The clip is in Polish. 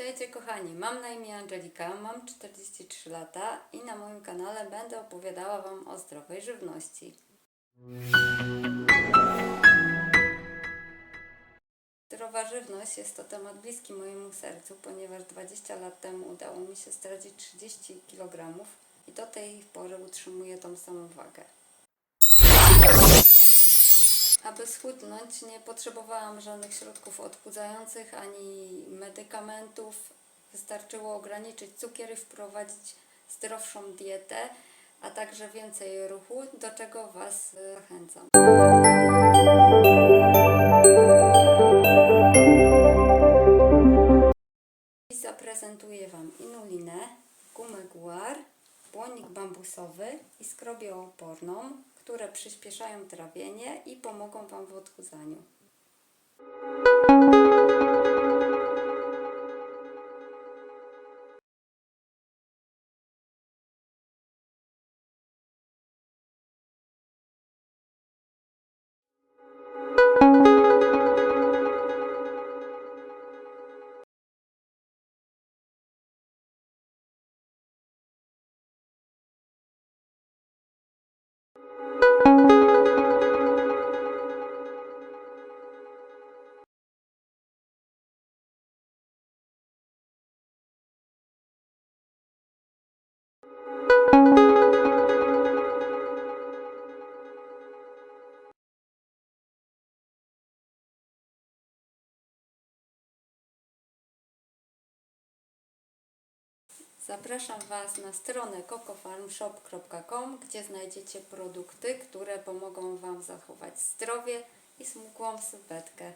Witajcie kochani, mam na imię Angelika, mam 43 lata i na moim kanale będę opowiadała Wam o zdrowej żywności. Zdrowa żywność jest to temat bliski mojemu sercu, ponieważ 20 lat temu udało mi się stracić 30 kg i do tej pory utrzymuję tą samą wagę. Aby schudnąć nie potrzebowałam żadnych środków odchudzających ani medykamentów. Wystarczyło ograniczyć cukier i wprowadzić zdrowszą dietę, a także więcej ruchu, do czego Was zachęcam. Zaprezentuję Wam inulinę, gumę guar, błonik bambusowy i skrobię oporną, które przyspieszają trawienie i pomogą Wam w odchudzaniu. Zapraszam Was na stronę cocofarmshop.com, gdzie znajdziecie produkty, które pomogą Wam zachować zdrowie i smukłą sylwetkę.